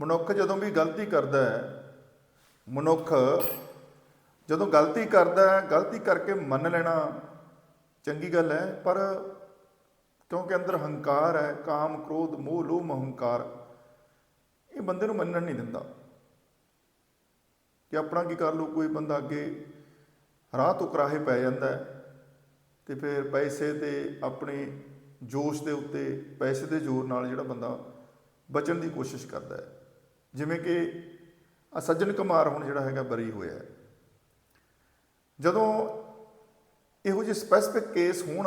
ਮਨੁੱਖ ਜਦੋਂ ਵੀ ਗਲਤੀ ਕਰਦਾ ਹੈ, ਮਨੁੱਖ ਜਦੋਂ ਗਲਤੀ ਕਰਦਾ ਹੈ, ਗਲਤੀ ਕਰਕੇ ਮੰਨ ਲੈਣਾ ਚੰਗੀ ਗੱਲ ਹੈ, ਪਰ ਕਿਉਂਕਿ ਅੰਦਰ ਹੰਕਾਰ ਹੈ, ਕਾਮ, ਕ੍ਰੋਧ, ਮੋਹ, ਲੋਭ ਮੋਹ ਹੰਕਾਰ ਇਹ ਬੰਦੇ ਨੂੰ ਮੰਨਣ ਨਹੀਂ ਦਿੰਦਾ। ਕਿ ਆਪਣਾ ਕੀ ਕਰ ਲੂ ਕੋਈ ਬੰਦਾ ਅੱਗੇ ਰਾਹ ਤੋਂ ਕਰਾਹੇ ਪੈ ਜਾਂਦਾ ਹੈ ਤੇ ਫਿਰ ਪੈਸੇ ਤੇ ਆਪਣੇ ਜੋਸ਼ ਦੇ ਉੱਤੇ, ਪੈਸੇ ਦੇ ਜ਼ੋਰ ਨਾਲ ਜਿਹੜਾ ਬੰਦਾ ਬਚਣ ਦੀ ਕੋਸ਼ਿਸ਼ ਕਰਦਾ ਹੈ। ਜਿਵੇਂ ਕਿ ਆ ਸੱਜਣ ਕੁਮਾਰ ਹੁਣ ਜਿਹੜਾ ਹੈਗਾ ਬਰੀ ਹੋਇਆ ਜਦੋਂ ਇਹੋ ਜਿਹੇ ਸਪੈਸੀਫਿਕ ਕੇਸ ਹੋਣ,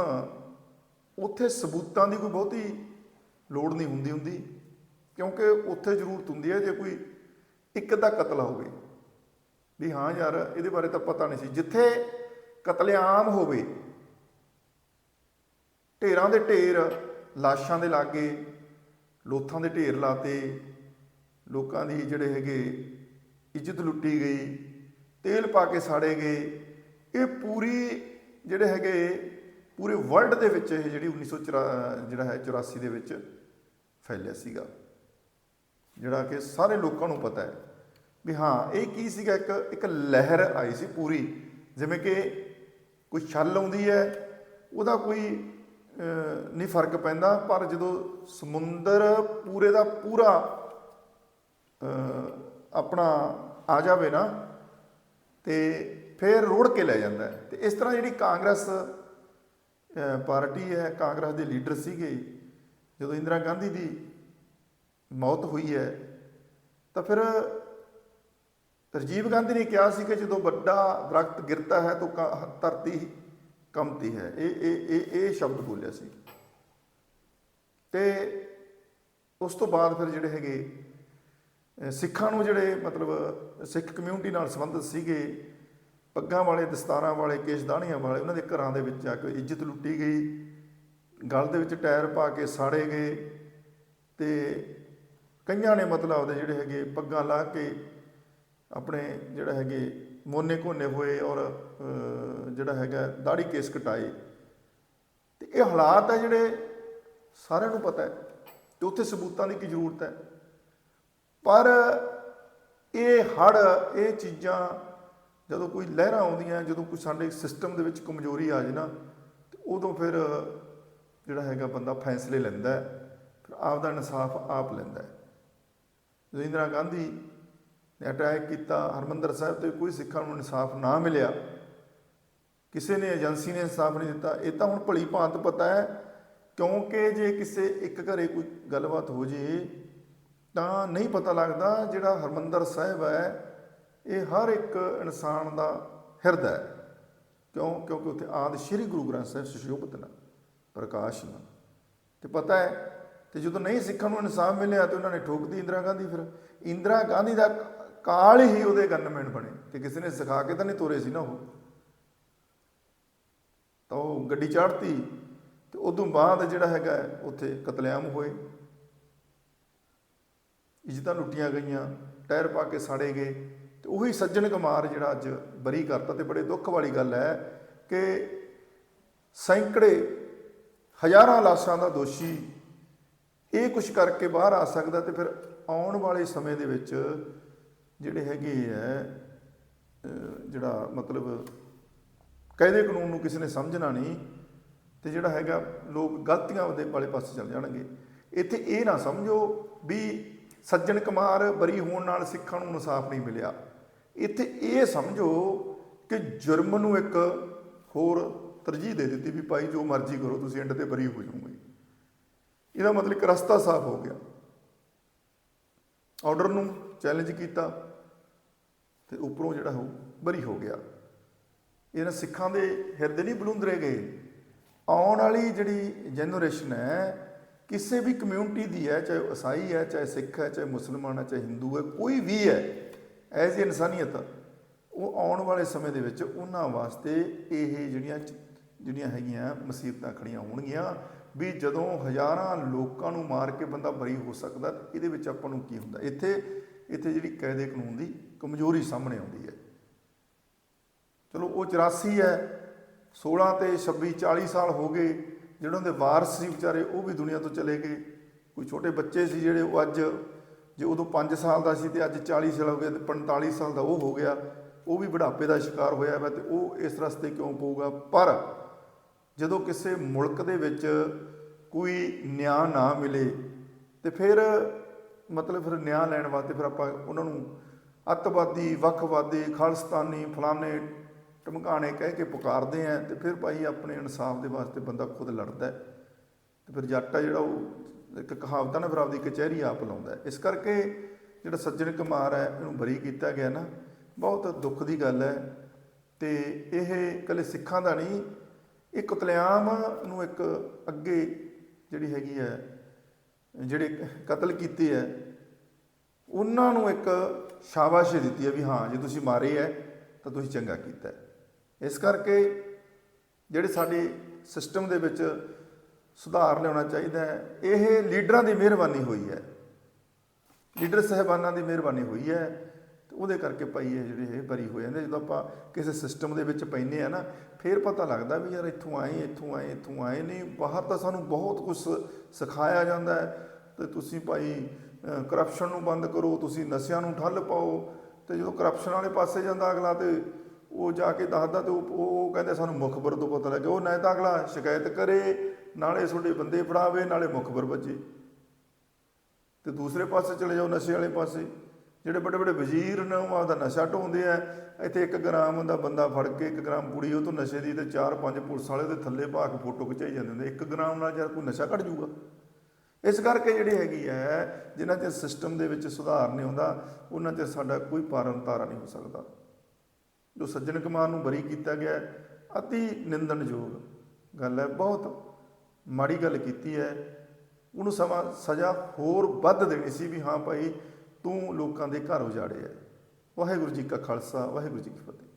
ਉੱਥੇ ਸਬੂਤਾਂ ਦੀ ਕੋਈ ਬਹੁਤੀ ਲੋੜ ਨਹੀਂ ਹੁੰਦੀ ਹੁੰਦੀ। ਕਿਉਂਕਿ ਉੱਥੇ ਜ਼ਰੂਰਤ ਹੁੰਦੀ ਹੈ ਜੇ ਕੋਈ ਇੱਕ ਦਾ ਕਤਲ ਹੋਵੇ। ਵੀ ਹਾਂ ਯਾਰ, ਇਹਦੇ ਬਾਰੇ ਤਾਂ ਪਤਾ ਨਹੀਂ ਸੀ। ਜਿੱਥੇ ਕਤਲੇਆਮ ਹੋਵੇ, ਢੇਰਾਂ ਦੇ ਢੇਰ, ਲਾਸ਼ਾਂ ਦੇ ਲਾਗੇ, ਲੋਥਾਂ ਦੇ ਢੇਰ ਲਾਤੇ ਲੋਕਾਂ ਦੀ ਜਿਹੜੇ ਹੈਗੇ ਇੱਜ਼ਤ ਲੁੱਟੀ ਗਈ, ਤੇਲ ਪਾ ਕੇ ਸਾੜੇ ਗਏ, ਇਹ ਪੂਰੀ ਜਿਹੜੇ ਹੈਗੇ ਪੂਰੇ ਵਰਲਡ ਦੇ ਵਿੱਚ ਇਹ ਜਿਹੜੀ 1904 ਜਿਹੜਾ ਹੈ 84 ਦੇ ਵਿੱਚ ਫੈਲਿਆ ਸੀਗਾ। ਜਿਹੜਾ ਕਿ ਸਾਰੇ ਲੋਕਾਂ ਨੂੰ ਪਤਾ ਹੈ ਵੀ ਹਾਂ, ਇਹ ਕੀ ਸੀਗਾ? ਇੱਕ ਇੱਕ ਲਹਿਰ ਆਈ ਸੀ ਪੂਰੀ। ਜਿਵੇਂ ਕਿ ਕੋਈ ਛੱਲ ਆਉਂਦੀ ਹੈ, ਉਹਦਾ ਕੋਈ ਨਹੀਂ ਫ਼ਰਕ ਪੈਂਦਾ, ਪਰ ਜਦੋਂ ਸਮੁੰਦਰ ਪੂਰੇ ਦਾ ਪੂਰਾ ਆਪਣਾ ਆ ਜਾਵੇ ਨਾ ਤੇ ਫਿਰ ਰੋੜ ਕੇ ਲੈ ਜਾਂਦਾ ਹੈ। ਤੇ ਇਸ ਤਰ੍ਹਾਂ ਜਿਹੜੀ ਕਾਂਗਰਸ ਪਾਰਟੀ ਹੈ, ਕਾਂਗਰਸ ਦੇ ਲੀਡਰ ਸੀਗੇ, ਜਦੋਂ ਇੰਦਰਾ ਗਾਂਧੀ ਦੀ ਮੌਤ ਹੋਈ ਹੈ, ਤਾਂ ਫਿਰ ਰਾਜੀਵ ਗਾਂਧੀ ਨੇ ਕਿਹਾ ਸੀ ਕਿ ਜਦੋਂ ਵੱਡਾ ਦਰਖਤ ਗਿਰਤਾ ਹੈ ਤਾਂ ਕ- ਧਰਤੀ ਕੰਮਤੀ ਹੈ। ਇਹ ਇਹ ਇਹ ਇਹ ਸ਼ਬਦ ਬੋਲਿਆ ਸੀ। ਤੇ ਉਸ ਤੋਂ ਬਾਅਦ ਫਿਰ ਜਿਹੜੇ ਹੈਗੇ ਸਿੱਖਾਂ ਨੂੰ ਜਿਹੜੇ ਮਤਲਬ ਸਿੱਖ ਕਮਿਊਨਿਟੀ ਨਾਲ ਸੰਬੰਧਿਤ ਸੀਗੇ, ਪੱਗਾਂ ਵਾਲੇ ਦਸਤਾਰਾਂ ਵਾਲੇ, ਕੇਸ਼ਦਾਨੀਆਂ ਵਾਲੇ, ਉਹਨਾਂ ਦੇ ਘਰਾਂ ਦੇ ਵਿੱਚ ਜਾ ਕੇ ਇੱਜ਼ਤ ਲੁੱਟੀ ਗਈ। ਗਲ ਦੇ ਵਿੱਚ ਟਾਇਰ ਪਾ ਕੇ ਸਾੜੇ ਗਏ ਤੇ ਕਈਆਂ ਨੇ ਮਤਲਬ ਉਹਦੇ ਜਿਹੜੇ ਹੈਗੇ ਪੱਗਾਂ ਲਾ ਕੇ ਆਪਣੇ ਜਿਹੜਾ ਹੈਗੇ ਮੋਨੇ ਕੋਨੇ ਹੋਏ ਔਰ ਜਿਹੜਾ ਹੈਗਾ ਦਾੜੀ ਕੇਸ ਕਟਾਏ। ਤੇ ਇਹ ਹਾਲਾਤ ਹੈ ਜਿਹੜੇ ਸਾਰਿਆਂ ਨੂੰ ਪਤਾ ਹੈ ਤੇ ਉੱਥੇ ਸਬੂਤਾਂ ਦੀ ਕੀ ਜ਼ਰੂਰਤ ਹੈ? ਪਰ ਇਹ ਹੜ ਇਹ ਚੀਜ਼ਾਂ ਜਦੋਂ ਕੋਈ ਲਹਿਰਾਂ ਆਉਂਦੀਆਂ, ਜਦੋਂ ਕੋਈ ਸਾਡੇ ਸਿਸਟਮ ਦੇ ਵਿੱਚ ਕਮਜ਼ੋਰੀ ਆ ਜਾਏ ਨਾ, ਤੇ ਉਦੋਂ ਫਿਰ ਜਿਹੜਾ ਹੈਗਾ ਬੰਦਾ ਫੈਸਲੇ ਲੈਂਦਾ ਹੈ, ਫਿਰ ਆਪ ਦਾ ਇਨਸਾਫ ਆਪ ਲੈਂਦਾ ਹੈ। ਜਦੋਂ ਇੰਦਰਾ ਗਾਂਧੀ ਨੇ ਅਟੈਕ ਕੀਤਾ, ਹਰਮੰਦਰ ਸਾਹਿਬ ਤੇ ਕੋਈ ਸਿੱਖਾਂ ਨੂੰ ਇਨਸਾਫ ਨਾ ਮਿਲਿਆ, ਕਿਸੇ ਨੇ ਏਜੰਸੀ ਨੇ ਇਨਸਾਫ ਨਹੀਂ ਦਿੱਤਾ, ਇਹ ਤਾਂ ਹੁਣ ਭਲੀ ਭਾਂਤ ਪਤਾ ਹੈ, ਕਿਉਂਕਿ ਜੇ ਕਿਸੇ ਇੱਕ ਘਰੇ ਕੋਈ ਗੱਲਬਾਤ ਹੋ ਜੇ ਤਾਂ ਨਹੀਂ ਪਤਾ ਲੱਗਦਾ ਜਿਹੜਾ ਹਰਮੰਦਰ ਸਾਹਿਬ ਹੈ, ਇਹ ਹਰ ਇੱਕ ਇਨਸਾਨ ਦਾ ਹਿਰਦਾ ਹੈ। ਕਿਉਂ? ਕਿਉਂਕਿ ਉੱਥੇ ਆਦ ਸ੍ਰੀ ਗੁਰੂ ਗ੍ਰੰਥ ਸਾਹਿਬ ਸੁਸ਼ੋਭਿਤ ਨਾ ਪ੍ਰਕਾਸ਼ ਨਾ ਤੇ ਪਤਾ ਹੈ ਤੇ ਜਦੋਂ ਨਹੀਂ ਸਿੱਖਾਂ ਨੂੰ ਇਨਸਾਫ ਮਿਲਿਆ ਤੇ ਉਹਨਾਂ ਨੇ ਠੋਕਦੀ ਇੰਦਰਾ ਗਾਂਧੀ, ਫਿਰ ਇੰਦਰਾ ਗਾਂਧੀ ਦਾ ਕਾਲ ਹੀ ਉਹਦੇ ਗਨਮੈਨ ਬਣੇ ਤੇ ਕਿਸੇ ਨੇ ਸਿਖਾ ਕੇ ਤਾਂ ਨਹੀਂ ਤੋਰੇ ਸੀ ਨਾ ਉਹ। ਤਾਂ ਉਹ ਗੱਡੀ ਚੜ੍ਹਤੀ ਤੇ ਉਦੋਂ ਬਾਅਦ ਜਿਹੜਾ ਹੈਗਾ ਉੱਥੇ ਕਤਲੇਆਮ ਹੋਏ। ਇੱਜ਼ਤਾਂ ਲੁੱਟੀਆਂ ਗਈਆਂ, ਟਾਇਰ ਪਾ ਕੇ ਸਾੜੇ ਗਏ, ਤੇ ਉਹੀ ਸੱਜਣ ਕੁਮਾਰ ਜਿਹੜਾ ਅੱਜ ਬਰੀ ਕਰਤਾ ਤੇ ਬੜੇ ਦੁੱਖ ਵਾਲੀ ਗੱਲ ਹੈ ਕਿ ਸੈਂਕੜੇ ਹਜ਼ਾਰਾਂ ਲਾਸ਼ਾਂ ਦਾ ਦੋਸ਼ੀ ਇਹ ਕੁਝ ਕਰਕੇ ਬਾਹਰ ਆ ਸਕਦਾ ਤੇ ਫਿਰ ਆਉਣ ਵਾਲੇ ਸਮੇਂ ਦੇ ਵਿੱਚ ਜਿਹੜੇ ਹੈਗੇ ਹੈ ਜਿਹੜਾ ਮਤਲਬ ਕਾਇਦੇ ਕਾਨੂੰਨ ਨੂੰ ਕਿਸੇ ਨੇ ਸਮਝਣਾ ਨਹੀਂ ਤੇ ਜਿਹੜਾ ਹੈਗਾ ਲੋਕ ਗਲਤੀਆਂ ਦੇ ਵਾਲੇ ਪਾਸੇ ਚੱਲ ਜਾਣਗੇ। ਇੱਥੇ ਇਹ ਨਾ ਸਮਝੋ ਵੀ ਸੱਜਣ ਕੁਮਾਰ ਬਰੀ ਹੋਣ ਨਾਲ ਸਿੱਖਾਂ ਨੂੰ ਇਨਸਾਫ ਨਹੀਂ ਮਿਲਿਆ। ਇੱਥੇ ਇਹ ਸਮਝੋ ਕਿ ਜੁਰਮ ਨੂੰ ਇੱਕ ਹੋਰ ਤਰਜੀਹ ਦੇ ਦਿੱਤੀ ਵੀ ਭਾਈ ਜੋ ਮਰਜ਼ੀ ਕਰੋ, ਤੁਸੀਂ ਐਂਡ ਤੇ ਬਰੀ ਹੋ ਜਾਓਗੇ। ਇਹਦਾ ਮਤਲਬ ਇੱਕ ਰਸਤਾ ਸਾਫ਼ ਹੋ ਗਿਆ। ਆਰਡਰ ਨੂੰ ਚੈਲੰਜ ਕੀਤਾ ਤੇ ਉੱਪਰੋਂ ਜਿਹੜਾ ਹੋ ਬਰੀ ਹੋ ਗਿਆ। ਇਹਨਾਂ ਸਿੱਖਾਂ ਦੇ ਹਿਰਦੇ ਨਹੀਂ ਬਲੁੰਦਰੇ ਗਏ। ਆਉਣ ਵਾਲੀ ਜਿਹੜੀ ਜਨਰੇਸ਼ਨ ਹੈ ਕਿਸੇ ਵੀ ਕਮਿਊਨਿਟੀ ਦੀ ਹੈ, ਚਾਹੇ ਉਹ ਈਸਾਈ ਹੈ, ਚਾਹੇ ਸਿੱਖ ਹੈ, ਚਾਹੇ ਮੁਸਲਮਾਨ ਹੈ, ਚਾਹੇ ਹਿੰਦੂ ਹੈ, ਕੋਈ ਵੀ ਹੈ ਐਜ਼ ਇਨਸਾਨੀਅਤ ਉਹ ਆਉਣ ਵਾਲੇ ਸਮੇਂ ਦੇ ਵਿੱਚ ਉਹਨਾਂ ਵਾਸਤੇ ਇਹ ਜਿਹੜੀਆਂ ਜਿਹੜੀਆਂ ਹੈਗੀਆਂ ਮੁਸੀਬਤਾਂ ਖੜੀਆਂ ਹੋਣਗੀਆਂ ਵੀ ਜਦੋਂ ਹਜ਼ਾਰਾਂ ਲੋਕਾਂ ਨੂੰ ਮਾਰ ਕੇ ਬੰਦਾ ਬਰੀ ਹੋ ਸਕਦਾ, ਇਹਦੇ ਵਿੱਚ ਆਪਾਂ ਨੂੰ ਕੀ ਹੁੰਦਾ? ਇੱਥੇ ਇੱਥੇ ਜਿਹੜੀ ਕਾਇਦੇ ਕਾਨੂੰਨ ਦੀ ਕਮਜ਼ੋਰੀ ਸਾਹਮਣੇ ਆਉਂਦੀ ਹੈ। ਚਲੋ, ਉਹ 84 ਹੈ 16 ਤੇ 26 40 ਸਾਲ ਹੋ ਗਏ ਜਿਹੜੇ ਉਹਦੇ ਵਾਰਸ ਸੀ ਵਿਚਾਰੇ, ਉਹ ਵੀ ਦੁਨੀਆ ਤੋਂ ਚਲੇ ਗਏ। ਕੋਈ ਛੋਟੇ ਬੱਚੇ ਸੀ ਜਿਹੜੇ, ਉਹ ਅੱਜ ਜੇ ਉਦੋਂ 5 ਸਾਲ ਦਾ ਸੀ ਤੇ ਅੱਜ 40 ਸਾਲ ਹੋ ਗਿਆ ਤੇ 45 ਸਾਲ ਦਾ ਉਹ ਹੋ ਗਿਆ। ਉਹ ਵੀ ਬੁਢਾਪੇ ਦਾ ਸ਼ਿਕਾਰ ਹੋਇਆ ਵਾ ਤੇ ਉਹ ਇਸ ਰਸਤੇ ਕਿਉਂ ਪਊਗਾ? ਪਰ ਜਦੋਂ ਕਿਸੇ ਮੁਲਕ ਦੇ ਵਿੱਚ ਕੋਈ ਨਿਆਂ ਨਾ ਮਿਲੇ ਤੇ ਫਿਰ ਮਤਲਬ ਫਿਰ ਨਿਆਂ ਲੈਣ ਵਾਸਤੇ ਫਿਰ ਆਪਾਂ ਉਹਨਾਂ ਨੂੰ ਅੱਤਵਾਦੀ, ਵੱਖਵਾਦੀ, ਖਾਲਿਸਤਾਨੀ, ਫਲਾਣੇ ਟਮਕਾਣੇ ਕਹਿ ਕੇ ਪੁਕਾਰਦੇ ਆ ਤੇ ਫਿਰ ਭਾਈ ਆਪਣੇ ਇਨਸਾਫ ਦੇ ਵਾਸਤੇ ਬੰਦਾ ਖੁਦ ਲੜਦਾ ਹੈ। ਤੇ ਫਿਰ ਜੱਟ ਆ ਜਿਹੜਾ ਉਹ ਇੱਕ ਕਹਾਵਤ ਨਾ ਫਿਰ ਆਪਦੀ ਕਚਹਿਰੀ ਆਪ ਲਾਉਂਦਾ ਇਸ ਕਰਕੇ ਜਿਹੜਾ ਸੱਜਣ ਕੁਮਾਰ ਹੈ, ਇਹਨੂੰ ਬਰੀ ਕੀਤਾ ਗਿਆ ਨਾ, ਬਹੁਤ ਦੁੱਖ ਦੀ ਗੱਲ ਹੈ। ਤੇ ਇਹ ਇਕੱਲੇ ਸਿੱਖਾਂ ਦਾ ਨਹੀਂ ਇਹ ਕਤਲੇਆਮ ਨੂੰ ਇੱਕ ਅੱਗੇ ਜਿਹੜੀ ਹੈਗੀ ਹੈ, ਜਿਹੜੇ ਕਤਲ ਕੀਤੇ ਹੈ, ਉਹਨਾਂ ਨੂੰ ਇੱਕ ਸ਼ਾਬਾਸ਼ੀ ਦਿੱਤੀ ਹੈ ਵੀ ਹਾਂ, ਜੇ ਤੁਸੀਂ ਮਾਰੇ ਹੈ, ਤਾਂ ਤੁਸੀਂ ਚੰਗਾ ਕੀਤਾ ਹੈ। ਇਸ ਕਰਕੇ ਜਿਹੜੇ ਸਾਡੇ ਸਿਸਟਮ ਦੇ ਵਿੱਚ ਸੁਧਾਰ ਲਿਆਉਣਾ ਚਾਹੀਦਾ ਹੈ, ਇਹ ਲੀਡਰਾਂ ਦੀ ਮਿਹਰਬਾਨੀ ਹੋਈ ਹੈ। ਲੀਡਰ ਸਹਿਬਾਨਾਂ ਦੀ ਮਿਹਰਬਾਨੀ ਹੋਈ ਹੈ ਤੇ ਉਹਦੇ ਕਰਕੇ ਭਾਈ ਇਹ ਜਿਹੜੇ ਇਹ ਬਰੀ ਹੋ ਜਾਂਦੇ ਜਦੋਂ ਆਪਾਂ ਕਿਸੇ ਸਿਸਟਮ ਦੇ ਵਿੱਚ ਪੈਂਦੇ ਆ ਨਾ, ਫਿਰ ਪਤਾ ਲੱਗਦਾ ਵੀ ਯਾਰ ਇੱਥੋਂ ਆਏ ਇੱਥੋਂ ਆਏ ਇੱਥੋਂ ਆਏ ਨਹੀਂ। ਬਾਹਰ ਤਾਂ ਸਾਨੂੰ ਬਹੁਤ ਕੁਝ ਸਿਖਾਇਆ ਜਾਂਦਾ ਹੈ। ਤੇ ਤੁਸੀਂ ਭਾਈ ਕਰਪਸ਼ਨ ਨੂੰ ਬੰਦ ਕਰੋ, ਤੁਸੀਂ ਨਸ਼ਿਆਂ ਨੂੰ ਠੱਲ ਪਾਓ ਤੇ ਜਦੋਂ ਕਰਪਸ਼ਨ ਵਾਲੇ ਪਾਸੇ ਜਾਂਦਾ ਅਗਲਾ ਤੇ ਉਹ ਜਾ ਕੇ ਦੱਸਦਾ ਤੇ ਉਹ ਕਹਿੰਦੇ ਸਾਨੂੰ ਮੁਖਬਰ ਤੋਂ ਪਤਾ ਲੱਗੇ ਉਹ ਨਾ ਤਾਂ ਅਗਲਾ ਸ਼ਿਕਾਇਤ ਕਰੇ, ਨਾਲੇ ਤੁਹਾਡੇ ਬੰਦੇ ਫੜਾਵੇ, ਨਾਲੇ ਮੁਖਬਰ ਵੱਜੇ। ਤੇ ਦੂਸਰੇ ਪਾਸੇ ਚਲੇ ਜਾਓ, ਨਸ਼ੇ ਵਾਲੇ ਪਾਸੇ। ਜਿਹੜੇ ਵੱਡੇ ਵੱਡੇ ਵਜ਼ੀਰ ਨੇ, ਉਹ ਆਪਦਾ ਨਸ਼ਾ ਢੋਂਦੇ ਆ। ਇੱਥੇ 1 ਗ੍ਰਾਮ ਦਾ ਬੰਦਾ ਫੜ ਕੇ 1 ਗ੍ਰਾਮ ਪੁੜੀ ਉਹ ਤੋਂ ਨਸ਼ੇ ਦੀ ਤੇ 4-5 ਪੁਲਿਸ ਵਾਲੇ ਦੇ ਥੱਲੇ ਪਾ ਕੇ ਫੋਟੋ ਖਿਚਾਈ ਜਾਂਦੇ ਹੁੰਦੇ। 1 ਗ੍ਰਾਮ ਨਾਲ ਜਦ ਕੋਈ ਨਸ਼ਾ ਘਟ ਜੂਗਾ। ਇਸ ਕਰਕੇ ਜਿਹੜੀ ਹੈਗੀ ਹੈ ਜਿਨ੍ਹਾਂ ਚਿਰ ਸਿਸਟਮ ਦੇ ਵਿੱਚ ਸੁਧਾਰ ਨਹੀਂ ਹੁੰਦਾ, ਉਹਨਾਂ ਚਿਰ ਸਾਡਾ ਕੋਈ ਪਾਰਨ ਤਾਰਾ ਨਹੀਂ ਹੋ ਸਕਦਾ। ਜੋ ਸੱਜਣ ਕੁਮਾਰ ਨੂੰ ਬਰੀ ਕੀਤਾ ਗਿਆ ਹੈ, ਅਤੀ ਨਿੰਦਣਯੋਗ ਗੱਲ ਹੈ ਬਹੁਤ ਮਾੜੀ ਗੱਲ ਕੀਤੀ ਹੈ। ਉਹਨੂੰ ਸਮਾਂ ਸਜ਼ਾ ਹੋਰ ਵੱਧ ਦੇਣੀ ਸੀ ਵੀ ਹਾਂ ਭਾਈ ਤੂੰ ਲੋਕਾਂ ਦੇ ਘਰ ਉਜਾੜੇ ਹੈ। ਵਾਹਿਗੁਰੂ ਜੀ ਕਾ ਖਾਲਸਾ ਵਾਹਿਗੁਰੂ ਜੀ ਕੀ ਫਤਿਹ।